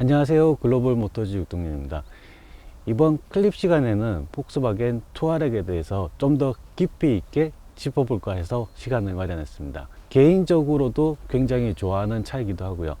안녕하세요. 글로벌 모터즈 육동민입니다. 이번 클립 시간에는 폭스바겐 투아렉에 대해서 좀 더 깊이 있게 짚어볼까 해서 시간을 마련했습니다. 개인적으로도 굉장히 좋아하는 차이기도 하고요.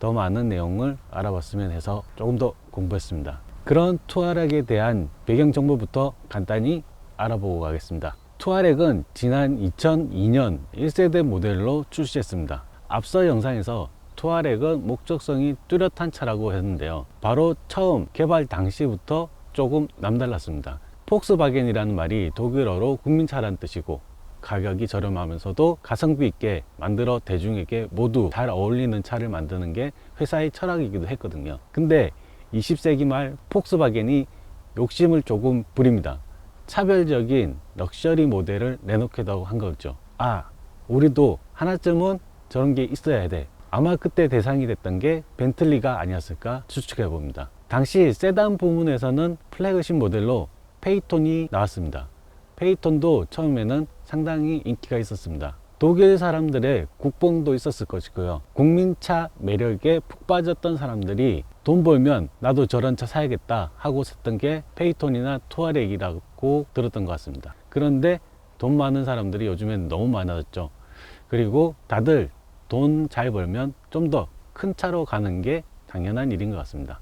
더 많은 내용을 알아봤으면 해서 조금 더 공부했습니다. 그런 투아렉에 대한 배경 정보부터 간단히 알아보고 가겠습니다. 투아렉은 지난 2002년 1세대 모델로 출시했습니다. 앞서 영상에서 투아렉은 목적성이 뚜렷한 차라고 했는데요. 바로 처음 개발 당시부터 조금 남달랐습니다. 폭스바겐이라는 말이 독일어로 국민차란 뜻이고 가격이 저렴하면서도 가성비 있게 만들어 대중에게 모두 잘 어울리는 차를 만드는 게 회사의 철학이기도 했거든요. 근데 20세기 말 폭스바겐이 욕심을 조금 부립니다. 차별적인 럭셔리 모델을 내놓기도 한 거죠. 아, 우리도 하나쯤은 저런 게 있어야 돼. 아마 그때 대상이 됐던 게 벤틀리가 아니었을까 추측해 봅니다. 당시 세단 부문에서는 플래그십 모델로 페이톤이 나왔습니다. 페이톤도 처음에는 상당히 인기가 있었습니다. 독일 사람들의 국뽕도 있었을 것이고요. 국민차 매력에 푹 빠졌던 사람들이 돈 벌면 나도 저런 차 사야겠다 하고 샀던 게 페이톤이나 투아렉이라고 들었던 것 같습니다. 그런데 돈 많은 사람들이 요즘엔 너무 많아졌죠. 그리고 다들 돈 잘 벌면 좀 더 큰 차로 가는 게 당연한 일인 것 같습니다.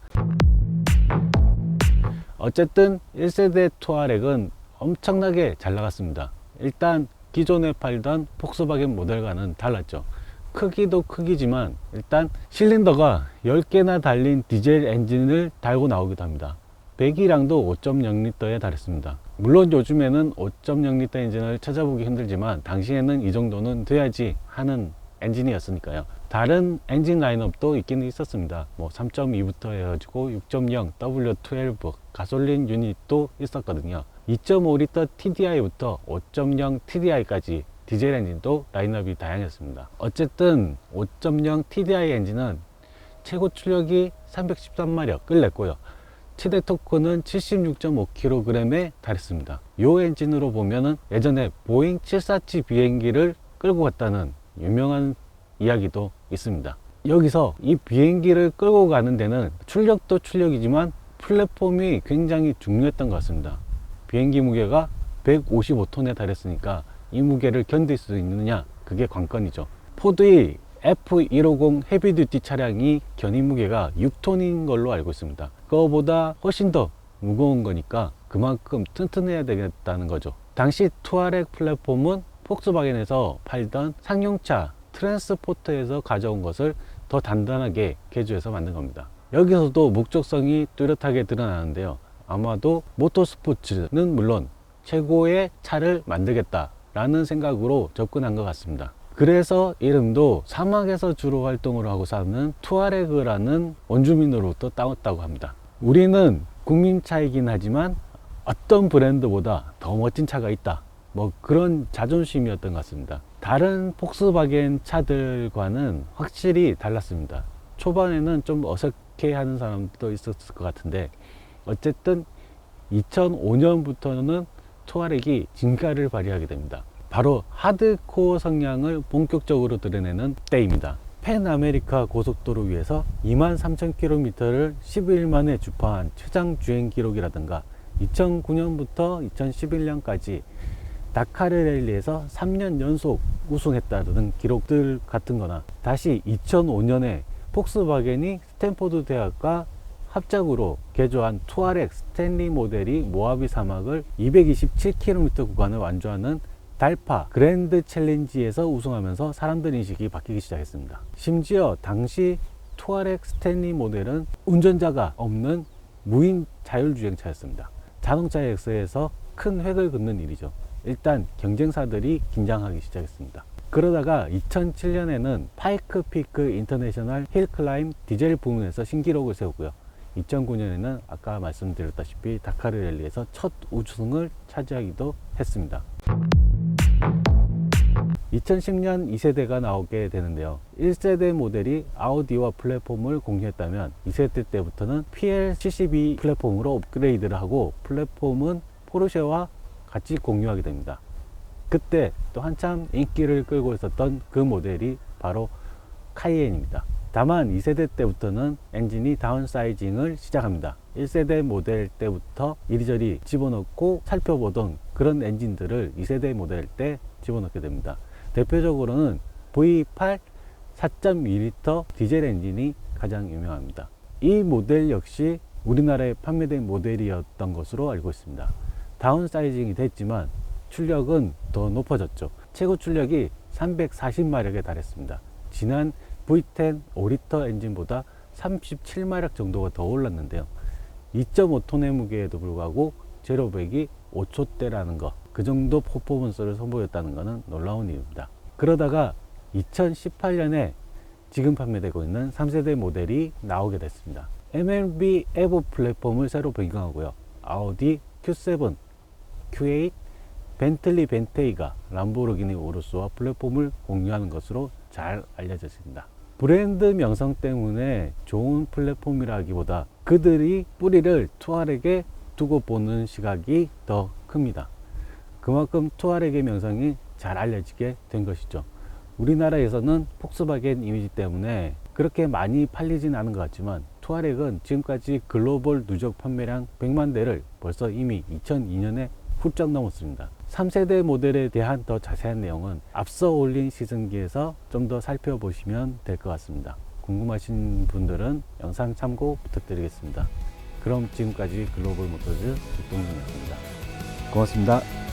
어쨌든 1세대 투아렉은 엄청나게 잘 나갔습니다. 일단 기존에 팔던 폭스바겐 모델과는 달랐죠. 크기도 크기지만 일단 실린더가 10개나 달린 디젤 엔진을 달고 나오기도 합니다. 배기량도 5.0리터에 달했습니다. 물론 요즘에는 5.0리터 엔진을 찾아보기 힘들지만 당시에는 이 정도는 돼야지 하는 엔진이었으니까요. 다른 엔진 라인업도 있기는 있었습니다. 뭐 3.2부터 해가지고 6.0 W12 가솔린 유닛도 있었거든요. 2.5리터 TDI부터 5.0 TDI까지 디젤 엔진도 라인업이 다양했습니다. 어쨌든 5.0 TDI 엔진은 최고 출력이 313마력 끌냈고요. 최대 토크는 76.5kg에 달했습니다. 이 엔진으로 보면은 예전에 보잉 747 비행기를 끌고 갔다는 유명한 이야기도 있습니다. 여기서 이 비행기를 끌고 가는 데는 출력도 출력이지만 플랫폼이 굉장히 중요했던 것 같습니다. 비행기 무게가 155톤에 달했으니까 이 무게를 견딜 수 있느냐 그게 관건이죠. 포드의 F150 헤비듀티 차량이 견인 무게가 6톤인 걸로 알고 있습니다. 그거보다 훨씬 더 무거운 거니까 그만큼 튼튼해야 되겠다는 거죠. 당시 투아렉 플랫폼은 폭스바겐에서 팔던 상용차 트랜스포터에서 가져온 것을 더 단단하게 개조해서 만든 겁니다. 여기서도 목적성이 뚜렷하게 드러나는데요. 아마도 모터스포츠는 물론 최고의 차를 만들겠다라는 생각으로 접근한 것 같습니다. 그래서 이름도 사막에서 주로 활동을 하고 사는 투아레그라는 원주민으로부터 따왔다고 합니다. 우리는 국민차이긴 하지만 어떤 브랜드보다 더 멋진 차가 있다. 뭐 그런 자존심이었던 것 같습니다. 다른 폭스바겐 차들과는 확실히 달랐습니다. 초반에는 좀 어색해 하는 사람도 있었을 것 같은데 어쨌든 2005년부터는 투아렉이 진가를 발휘하게 됩니다. 바로 하드코어 성향을 본격적으로 드러내는 때입니다. 펜 아메리카 고속도로 위에서 23,000km를 11일 만에 주파한 최장 주행 기록이라든가 2009년부터 2011년까지 다카르 랠리에서 3년 연속 우승했다는 기록들 같은 거나 다시 2005년에 폭스바겐이 스탠포드 대학과 합작으로 개조한 투아렉 스탠리 모델이 모하비 사막을 227km 구간을 완주하는 달파 그랜드 챌린지에서 우승하면서 사람들 인식이 바뀌기 시작했습니다. 심지어 당시 투아렉 스탠리 모델은 운전자가 없는 무인 자율주행차였습니다. 자동차 역사에서 큰 획을 긋는 일이죠. 일단 경쟁사들이 긴장하기 시작했습니다. 그러다가 2007년에는 파이크 피크 인터내셔널 힐 클라임 디젤 부문에서 신기록을 세우고요. 2009년에는 아까 말씀드렸다시피 다카르 랠리에서 첫 우승을 차지하기도 했습니다. 2010년 2세대가 나오게 되는데요. 1세대 모델이 아우디와 플랫폼을 공유했다면 2세대 때부터는 PL72 플랫폼으로 업그레이드를 하고 플랫폼은 포르쉐와 같이 공유하게 됩니다. 그때 또 한참 인기를 끌고 있었던 그 모델이 바로 카이엔입니다. 다만 2세대 때부터는 엔진이 다운사이징을 시작합니다. 1세대 모델 때부터 이리저리 집어넣고 살펴보던 그런 엔진들을 2세대 모델 때 집어넣게 됩니다. 대표적으로는 V8 4.2L 디젤 엔진이 가장 유명합니다. 이 모델 역시 우리나라에 판매된 모델이었던 것으로 알고 있습니다. 다운사이징이 됐지만 출력은 더 높아졌죠. 최고 출력이 340마력에 달했습니다. 지난 V10 5리터 엔진보다 37마력 정도가 더 올랐는데요. 2.5톤의 무게에도 불구하고 제로백이 5초대라는 거, 그 정도 퍼포먼스를 선보였다는 것은 놀라운 일입니다. 그러다가 2018년에 지금 판매되고 있는 3세대 모델이 나오게 됐습니다. MLB 에보 플랫폼을 새로 변경하고요. 아우디 Q7, Q8, 벤틀리 벤테이가 람보르기니 우루스와 플랫폼을 공유하는 것으로 잘 알려졌습니다. 브랜드 명성 때문에 좋은 플랫폼이라기보다 그들이 뿌리를 투아렉에 두고 보는 시각이 더 큽니다. 그만큼 투아렉의 명성이 잘 알려지게 된 것이죠. 우리나라에서는 폭스바겐 이미지 때문에 그렇게 많이 팔리진 않은 것 같지만 투아렉은 지금까지 글로벌 누적 판매량 100만 대를 벌써 이미 2002년에 훌쩍 넘었습니다. 3세대 모델에 대한 더 자세한 내용은 앞서 올린 시즌기에서 좀 더 살펴보시면 될 것 같습니다. 궁금하신 분들은 영상 참고 부탁드리겠습니다. 그럼 지금까지 글로벌 모터즈 김동준이었습니다. 고맙습니다.